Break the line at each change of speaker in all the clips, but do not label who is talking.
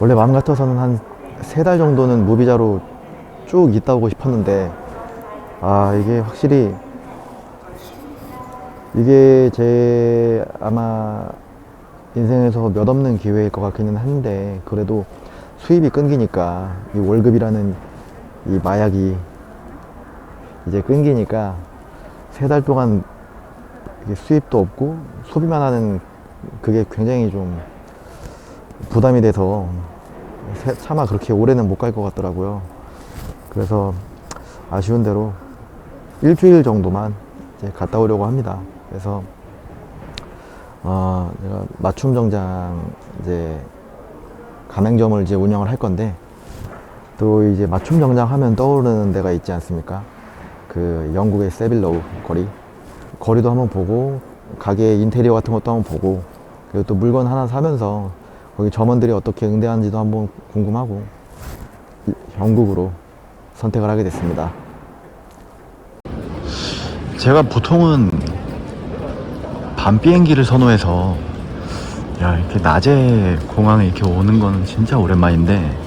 원래 마음 같아서는 한 세 달 정도는 무비자로 쭉 있다 오고 싶었는데 아 이게 확실히 이게 제 아마 인생에서 몇 없는 기회일 것 같기는 한데 그래도 수입이 끊기니까 이 월급이라는 이 마약이 이제 끊기니까 세 달 동안 수입도 없고 소비만 하는 그게 굉장히 좀 부담이 돼서 세- 차마 그렇게 오래는 못 갈 것 같더라고요. 그래서 아쉬운 대로 일주일 정도만 이제 갔다 오려고 합니다. 그래서 어, 제가 맞춤 정장 이제 가맹점을 이제 운영을 할 건데 또 이제 맞춤 정장 하면 떠오르는 데가 있지 않습니까? 그 영국의 세빌로우 거리 거리도 한번 보고 가게 인테리어 같은 것도 한번 보고 그리고 또 물건 하나 사면서 거기 점원들이 어떻게 응대하는지도 한번 궁금하고 이- 영국으로 선택을 하게 됐습니다. 제가 보통은 밤 비행기를 선호해서 야 이렇게 낮에 공항에 이렇게 오는 거는 진짜 오랜만인데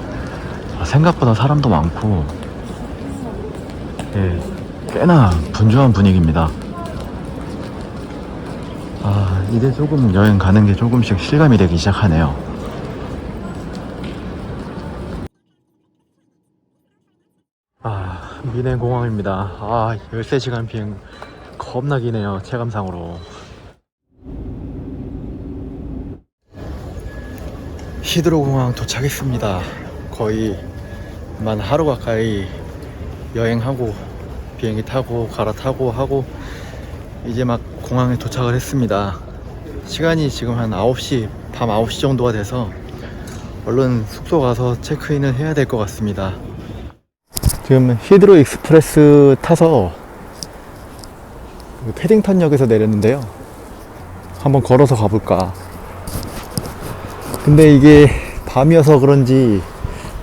아, 생각보다 사람도 많고 예, 꽤나 분주한 분위기입니다. 아 이제 조금 여행 가는 게 조금씩 실감이 되기 시작하네요. 아 미네 공항입니다. 아 13시간 비행 겁나 기네요 체감상으로. 히드로 공항 도착했습니다. 거의 만 하루 가까이 여행하고 비행기 타고 갈아타고 하고 이제 막 공항에 도착을 했습니다. 시간이 지금 한 9시, 밤 9시 정도가 돼서 얼른 숙소 가서 체크인을 해야 될 것 같습니다. 지금 히드로 익스프레스 타서 그 패딩턴역에서 내렸는데요. 한번 걸어서 가볼까. 근데 이게 밤이어서 그런지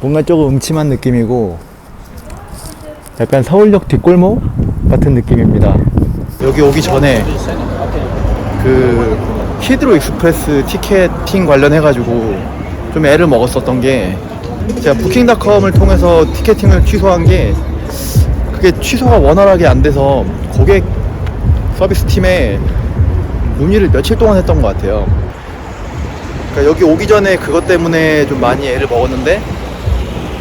뭔가 조금 음침한 느낌이고 약간 서울역 뒷골목 같은 느낌입니다. 여기 오기 전에 그 히드로 익스프레스 티켓팅 관련해가지고 좀 애를 먹었었던 게 제가 부킹닷컴을 통해서 티켓팅을 취소한 게 그게 취소가 원활하게 안 돼서 고객 서비스 팀에 문의를 며칠 동안 했던 것 같아요. 그러니까 여기 오기 전에 그것 때문에 좀 많이 애를 먹었는데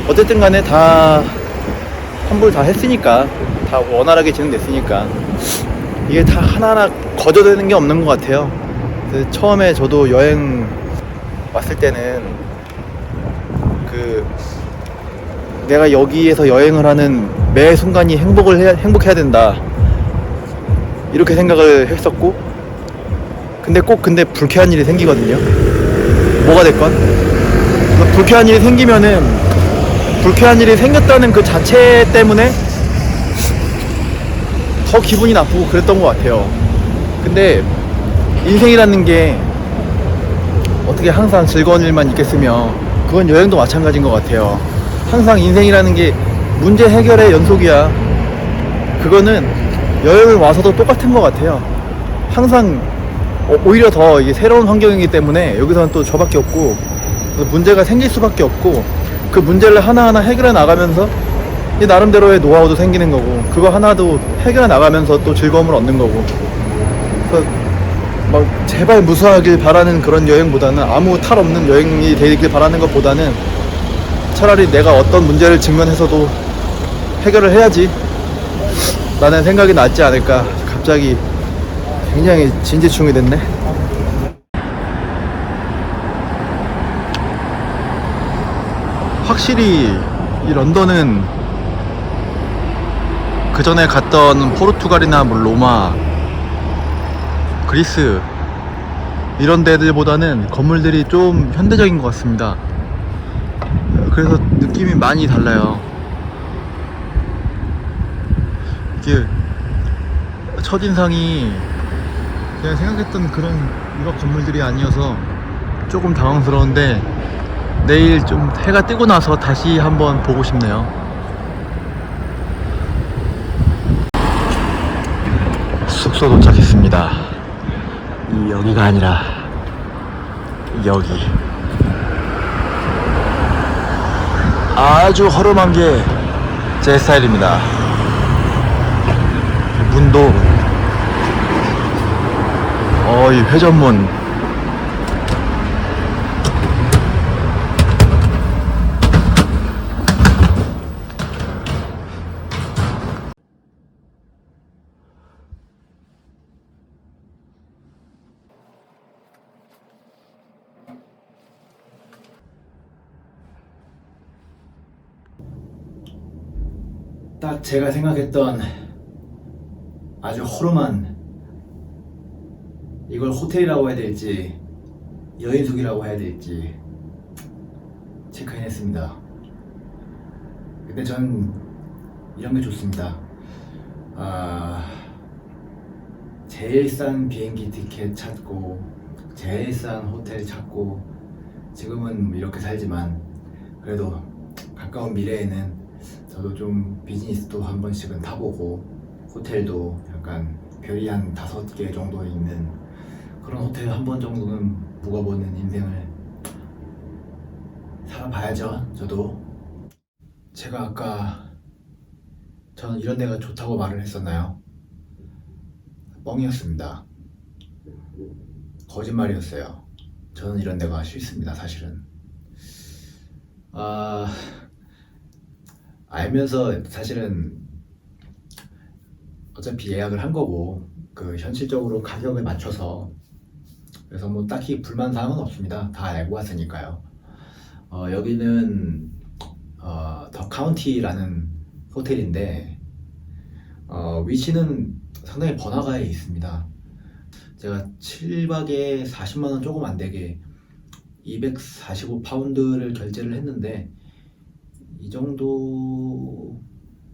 어쨌든 간에 다 환불 다 했으니까 다 원활하게 진행됐으니까 이게 다 하나하나 거저되는 게 없는 것 같아요. 처음에 저도 여행 왔을 때는 그 내가 여기에서 여행을 하는 매 순간이 행복을 해야, 행복해야 된다 이렇게 생각을 했었고 근데 꼭 근데 불쾌한 일이 생기거든요. 뭐가 됐건 그래서 불쾌한 일이 생기면은 불쾌한 일이 생겼다는 그 자체 때문에 더 기분이 나쁘고 그랬던 것 같아요. 근데 인생이라는 게 어떻게 항상 즐거운 일만 있겠으며 그건 여행도 마찬가지인 것 같아요. 항상 인생이라는 게 문제 해결의 연속이야. 그거는 여행을 와서도 똑같은 것 같아요. 항상 어, 오히려 더 새로운 환경이기 때문에 여기서는 또 저밖에 없고 문제가 생길 수밖에 없고 그 문제를 하나하나 해결해 나가면서 이 나름대로의 노하우도 생기는 거고 그거 하나도 해결해 나가면서 또 즐거움을 얻는 거고 막 제발 무사하길 바라는 그런 여행보다는 아무 탈 없는 여행이 되길 바라는 것보다는 차라리 내가 어떤 문제를 직면해서도 해결을 해야지 라는 생각이 낫지 않을까. 갑자기 굉장히 진지충이 됐네. 확실히 이 런던은 그 전에 갔던 포르투갈이나 뭐 로마, 그리스 이런 데들보다는 건물들이 좀 현대적인 것 같습니다. 그래서 느낌이 많이 달라요. 이게 첫인상이 제가 생각했던 그런 유럽 건물들이 아니어서 조금 당황스러운데 내일 좀 해가 뜨고 나서 다시 한번 보고 싶네요. 숙소 도착했습니다. 이 여기가 아니라 여기. 아주 허름한 게 제 스타일입니다. 문도 어, 이 회전문 딱 제가 생각했던 아주 허름한 이걸 호텔이라고 해야 될지 여인숙이라고 해야 될지 체크인 했습니다. 근데 전 이런 게 좋습니다. 아 제일 싼 비행기 티켓 찾고 제일 싼 호텔 찾고 지금은 이렇게 살지만 그래도 가까운 미래에는 저도 좀 비즈니스도 한 번씩은 타보고 호텔도 약간 별이 한 다섯 개 정도 있는 그런 호텔 한 번 정도는 묵어보는 인생을 살아봐야죠 저도. 제가 아까 저는 이런 데가 좋다고 말을 했었나요? 뻥이었습니다. 거짓말이었어요. 저는 이런 데가 싫습니다 사실은. 아 알면서 사실은 어차피 예약을 한 거고 그 현실적으로 가격에 맞춰서 그래서 뭐 딱히 불만 사항은 없습니다. 다 알고 왔으니까요. 어, 여기는 어, 더 카운티라는 호텔인데 어, 위치는 상당히 번화가에 있습니다. 제가 7박에 40만 원 조금 안 되게 245파운드를 결제를 했는데 이 정도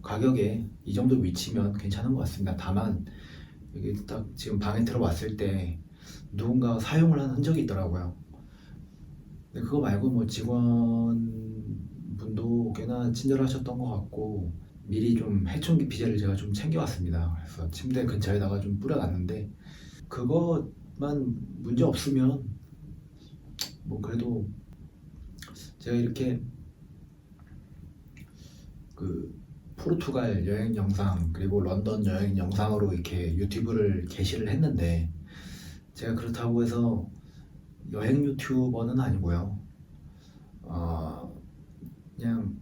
가격에 이 정도 위치면 괜찮은 것 같습니다. 다만 여기 딱 지금 방에 들어왔을 때 누군가 사용을 한 흔적이 있더라고요. 근데 그거 말고 뭐 직원분도 꽤나 친절하셨던 것 같고 미리 좀 해충기 피제를 제가 좀 챙겨왔습니다. 그래서 침대 근처에다가 좀 뿌려놨는데 그것만 문제 없으면 뭐 그래도 제가 이렇게 그 포르투갈 여행 영상 그리고 런던 여행 영상으로 이렇게 유튜브를 게시를 했는데 제가 그렇다고 해서 여행 유튜버는 아니고요. 어 그냥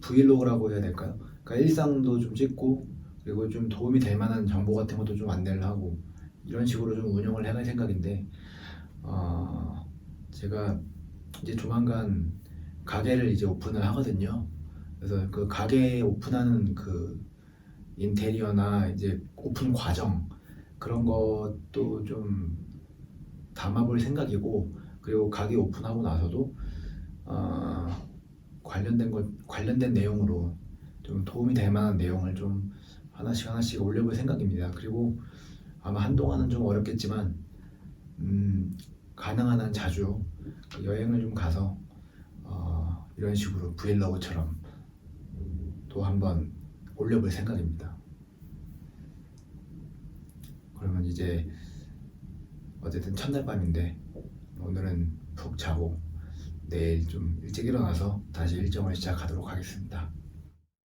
브이로그라고 해야 될까요? 그러니까 일상도 좀 찍고 그리고 좀 도움이 될 만한 정보 같은 것도 좀 안내를 하고 이런 식으로 좀 운영을 해갈 생각인데 어 제가 이제 조만간 가게를 이제 오픈을 하거든요. 그래서 그 가게 오픈하는 그 인테리어나 이제 오픈 과정 그런 것도 좀 담아볼 생각이고 그리고 가게 오픈하고 나서도 어, 관련된 것 관련된 내용으로 좀 도움이 될 만한 내용을 좀 하나씩 하나씩 올려볼 생각입니다. 그리고 아마 한동안은 좀 어렵겠지만 음, 가능한 한 자주 여행을 좀 가서 어, 이런 식으로 브이로그처럼 또 한번 올려볼 생각입니다. 그러면 이제 어쨌든 첫날 밤인데 오늘은 푹 자고 내일 좀 일찍 일어나서 다시 일정을 시작하도록 하겠습니다.